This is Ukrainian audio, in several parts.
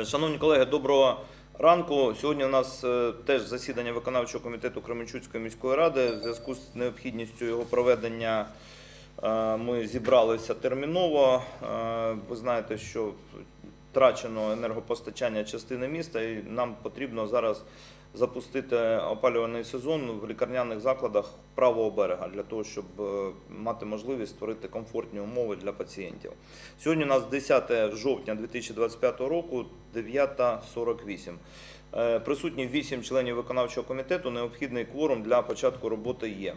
Е, Шановні колеги, доброго ранку. Сьогодні у нас е, теж засідання виконавчого комітету Кременчуцької міської ради. В зв'язку з необхідністю його проведення е, ми зібралися терміново. Ви знаєте, що втрачено енергопостачання частини міста, і нам потрібно зараз запустити опалювальний сезон в лікарняних закладах правого берега для того, щоб е, мати можливість створити комфортні умови для пацієнтів. Сьогодні у нас 10 жовтня 2025 року, 9.48. Е, Присутні 8 членів виконавчого комітету. Необхідний кворум для початку роботи є.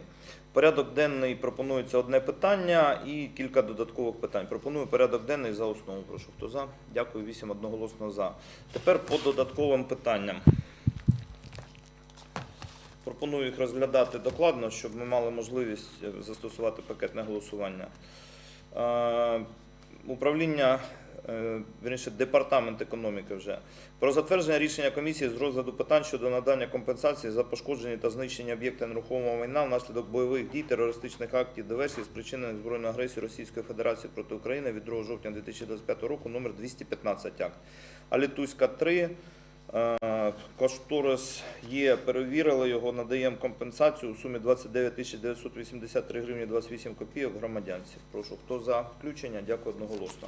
Порядок денний пропонується одне питання і кілька додаткових питань. Пропоную порядок денний за основу. Прошу, хто за? Дякую, 8 одноголосно за. Тепер по додатковим питанням. Пропоную їх розглядати докладно, щоб ми мали можливість е, застосувати пакетне голосування. Е, Управління, е, вірніше, департамент економіки вже про затвердження рішення комісії з розгляду питань щодо надання компенсації за пошкоджені та знищення об'єкта нерухомого майна внаслідок бойових дій, терористичних актів диверсій, спричинених збройною агресією Російської Федерації проти України від 2 жовтня 2025 року, номер 215 акт. Алітуська 3. Е, Кошторис є, перевірили його, надаємо компенсацію у сумі 29 тисяч 983 гривні 28 копійок громадянці. Прошу, хто за включення? Дякую одноголосно.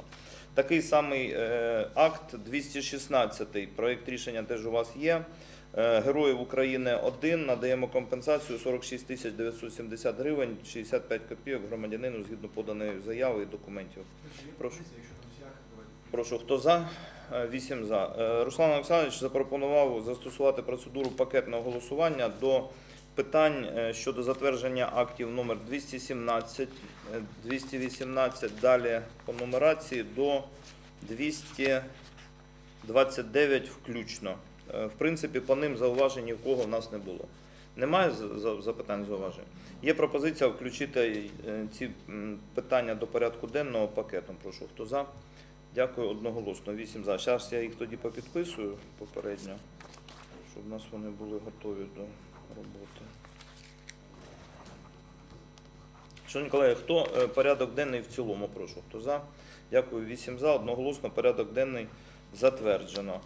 Такий самий е, акт 216, проєкт рішення теж у вас є. Е, Героїв України 1, надаємо компенсацію 46 тисяч 970 гривень, 65 копійок громадянину згідно поданої заяви і документів. Прошу. Прошу, хто за? Е, Вісім за. Е, Руслан Олександрович запропонував застосувати процедуру пакетного голосування до питань е, щодо затвердження актів номер 217, е, 218, далі по нумерації до 229 включно. В принципі, по ним зауважень ні в кого в нас не було. Немає запитань зауважень? Є пропозиція включити ці питання до порядку денного пакетом. Прошу, хто за? Дякую одноголосно. Вісім за. Зараз я їх тоді попідписую попередньо, щоб у нас вони були готові до роботи. Шановні колеги, хто е, порядок денний в цілому, прошу. Хто за? Дякую. Вісім за. Одноголосно порядок денний затверджено.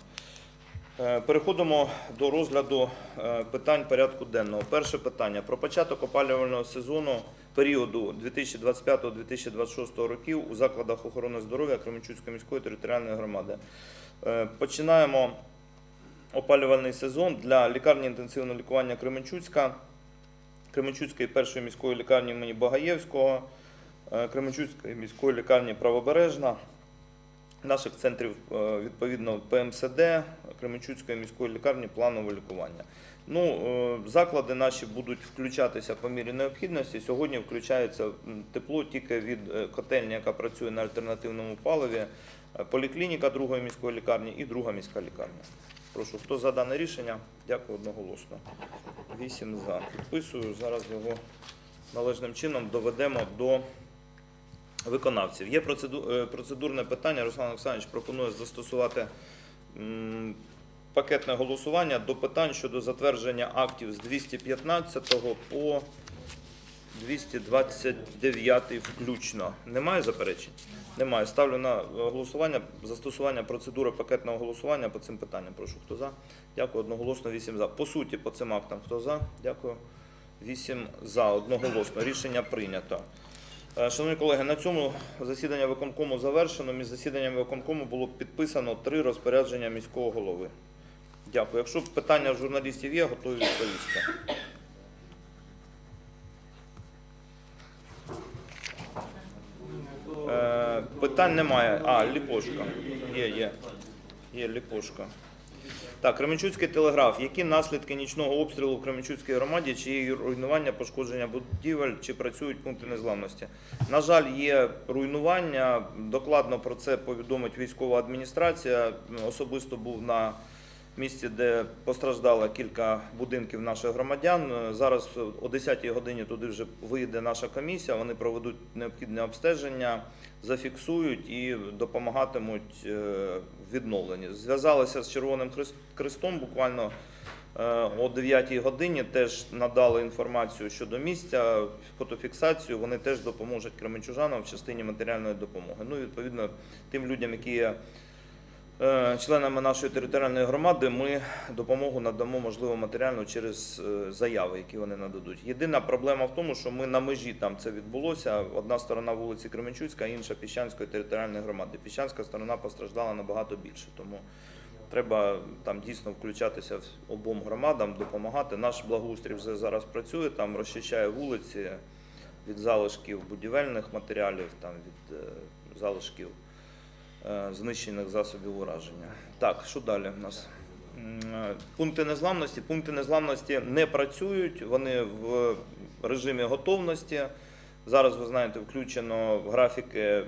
Е, Переходимо до розгляду е, питань порядку денного. Перше питання про початок опалювального сезону періоду 2025-2026 років у закладах охорони здоров'я Кременчуцької міської територіальної громади. Е, Починаємо опалювальний сезон для лікарні інтенсивного лікування Кременчуцька, Кременчуцької першої міської лікарні імені Багаєвського, Кременчуцької міської лікарні Правобережна, наших центрів е, відповідно ПМСД, Кременчуцької міської лікарні планове лікування. Ну, е, заклади наші будуть включатися по мірі необхідності. Сьогодні включається тепло тільки від е, котельні, яка працює на альтернативному паливі, поліклініка другої міської лікарні і друга міська лікарня. Прошу, хто за дане рішення? Дякую одноголосно. Вісім за. Підписую. Зараз його належним чином доведемо до виконавців. Є е, процедурне питання. Руслан Олександрович пропонує застосувати пакетне голосування до питань щодо затвердження актів з 215 по 229 включно. Немає заперечень? Немає. Ставлю на голосування застосування процедури пакетного голосування по цим питанням. Прошу, хто за? Дякую. Одноголосно 8 за. По суті, по цим актам хто за? Дякую. 8 за. Одноголосно. Рішення прийнято. Е, Шановні колеги, на цьому засідання виконкому завершено. Між засіданнями виконкому було підписано три розпорядження міського голови. Дякую. Якщо питання журналістів є, готові відповісти. Е, Питань немає. А, Ліпошка. Є, є. Є Ліпошка. Так, Кременчуцький телеграф. Які наслідки нічного обстрілу в Кременчуцькій громаді, чи є руйнування, пошкодження будівель, чи працюють пункти незламності? На жаль, є руйнування. Докладно про це повідомить військова адміністрація. Особисто був на місці, де постраждало кілька будинків наших громадян. Зараз о 10-й годині туди вже вийде наша комісія. Вони проведуть необхідне обстеження, зафіксують і допомагатимуть е, відновленні. Зв'язалися з Червоним Хрест- Хрестом буквально е, о 9-й годині. Теж надали інформацію щодо місця, фотофіксацію. Вони теж допоможуть кременчужанам в частині матеріальної допомоги. Ну, відповідно, тим людям, які є членами нашої територіальної громади ми допомогу надамо, можливо, матеріально через е, заяви, які вони нададуть. Єдина проблема в тому, що ми на межі там це відбулося. Одна сторона вулиці Кременчуцька, інша Піщанської територіальної громади. Піщанська сторона постраждала набагато більше, тому треба там дійсно включатися обом громадам, допомагати. Наш благоустрій вже зараз працює, там розчищає вулиці від залишків будівельних матеріалів, там від е, залишків е, знищених засобів ураження. Так, що далі в нас? Е, Пункти незламності. Пункти незламності не працюють, вони в режимі готовності. Зараз, ви знаєте, включено графіки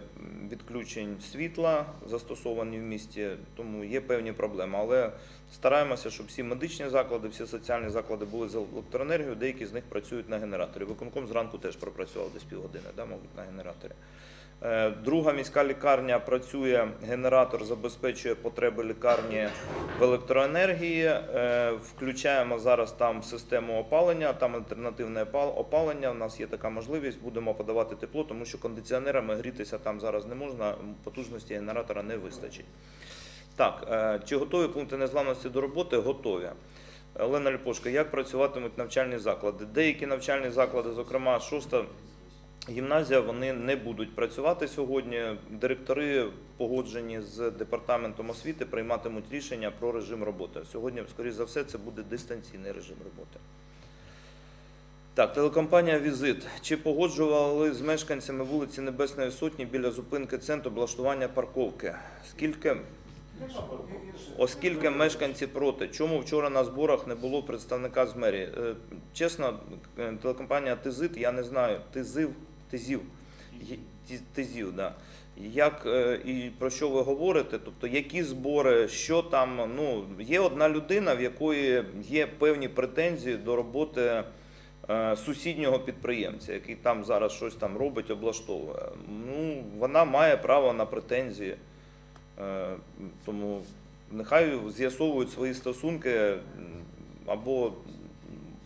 відключень світла, застосовані в місті, тому є певні проблеми. Але стараємося, щоб всі медичні заклади, всі соціальні заклади були з електроенергією, деякі з них працюють на генераторі. Виконком зранку теж пропрацював десь півгодини, да, мабуть, на генераторі. Е, Друга міська лікарня працює, генератор забезпечує потреби лікарні в електроенергії. Е, Включаємо зараз там систему опалення, там альтернативне опалення. У нас є така можливість, будемо подавати тепло, тому що кондиціонерами грітися там зараз не можна, потужності генератора не вистачить. Так, е, чи готові пункти незламності до роботи? Готові. Олена Ліпошко, як працюватимуть навчальні заклади? Деякі навчальні заклади, зокрема, шоста гімназія, вони не будуть працювати сьогодні. Директори, погоджені з департаментом освіти, прийматимуть рішення про режим роботи. Сьогодні, скоріш за все, це буде дистанційний режим роботи. Так, телекомпанія Візит. Чи погоджували з мешканцями вулиці Небесної Сотні біля зупинки центру облаштування парковки? Скільки Оскільки мешканці проти, чому вчора на зборах не було представника з мерії? Е, Чесно, е, телекомпанія Тизит, я не знаю, Тизив, Ті- Тизів, да. Як е, і про що ви говорите? Тобто, які збори, що там? Ну, є одна людина, в якої є певні претензії до роботи е, сусіднього підприємця, який там зараз щось там робить, облаштовує. Ну, вона має право на претензії. Е, Тому нехай з'ясовують свої стосунки або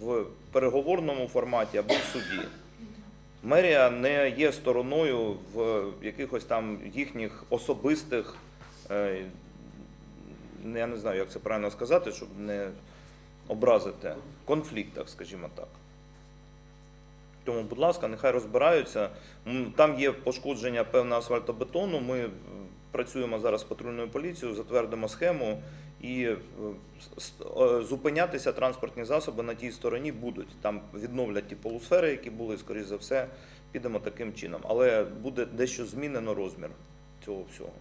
в переговорному форматі, або в суді. Мерія не є стороною в якихось там їхніх особистих, е, я не знаю, як це правильно сказати, щоб не образити, конфліктах, скажімо так. Тому, будь ласка, нехай розбираються. Там є пошкодження певного асфальтобетону. Ми працюємо зараз з патрульною поліцією, затвердимо схему і е, зупинятися транспортні засоби на тій стороні будуть. Там відновлять ті полусфери, які були, скоріш за все, підемо таким чином. Але буде дещо змінено розмір цього всього.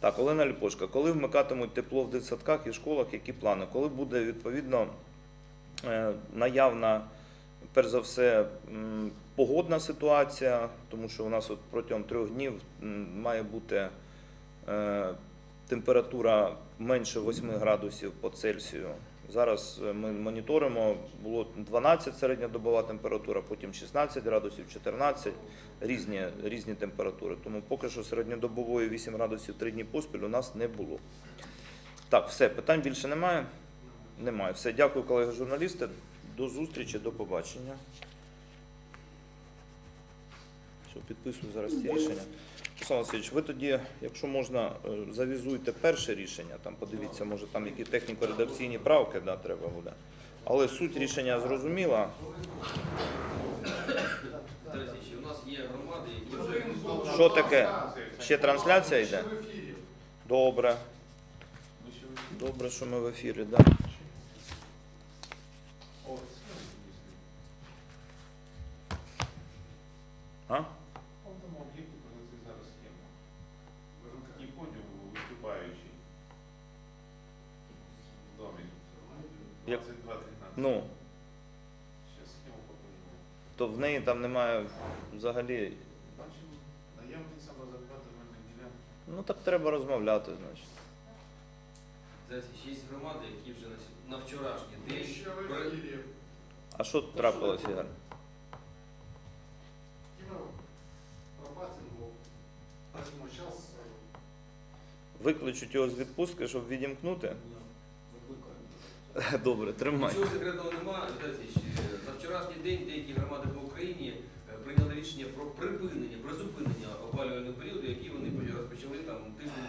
Так, Олена Ліпошка, коли вмикатимуть тепло в дитсадках і школах, які плани? Коли буде відповідно е, наявна, перш за все, погодна ситуація, тому що у нас от протягом трьох днів має бути е, температура менше 8 градусів по Цельсію. Зараз е, ми моніторимо, було 12 середньодобова температура, потім 16 градусів, 14, різні, різні температури. Тому поки що середньодобової 8 градусів 3 дні поспіль у нас не було. Так, все, питань більше немає? Немає. Все, дякую, колеги журналісти. До зустрічі, до побачення. Все, підписую зараз ці рішення. Руслан Васильович, ви тоді, якщо можна, е, завізуйте перше рішення, там подивіться, може там які техніко-редакційні правки да, треба буде. Але суть рішення зрозуміла. У нас є громади, які вже Що таке? Ще трансляція йде? Добре. Добре, що ми в ефірі, так. Да. А? Он там об'єкту принесли зараз схему. Не понял, виступаючий. В домі. Як? 22 13. Ну, то в неї там немає взагалі. Бачимо, ділянок. Ну так треба розмовляти, значить. Є громади, які вже на, сь- на вчорашній день Ще про- ефірі. А що трапилось, Ігор? Кіно зараз Викличуть його з відпустки, щоб відімкнути? Добре, тримай. Нічого секретного немає. Е, на вчорашній день деякі громади по Україні е, прийняли рішення про припинення, призупинення опалювального періоду, який вони розпочали там тиждень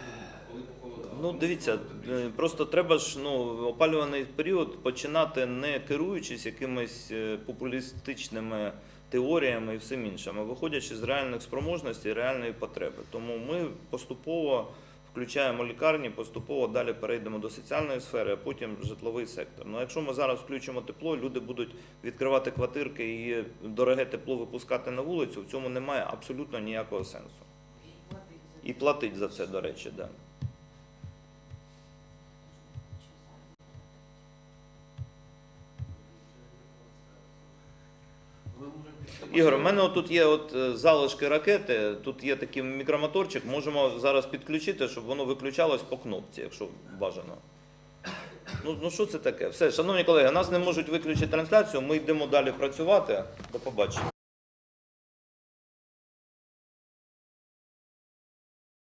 коли похолодало. Ну, дивіться, е, просто треба ж ну, опалюваний період починати не керуючись якимись популістичними теоріями і всім іншим, а виходячи з реальних спроможностей, реальної потреби. Тому ми поступово включаємо лікарні, поступово далі перейдемо до соціальної сфери, а потім житловий сектор. Ну, якщо ми зараз включимо тепло, люди будуть відкривати квартирки і дороге тепло випускати на вулицю, в цьому немає абсолютно ніякого сенсу. І платить за це, до речі, да. Ігор, у мене тут є от е, залишки ракети, тут є такий мікромоторчик, можемо зараз підключити, щоб воно виключалось по кнопці, якщо бажано. Ну, ну що це таке? Все, шановні колеги, нас не можуть виключити трансляцію, ми йдемо далі працювати. До побачення.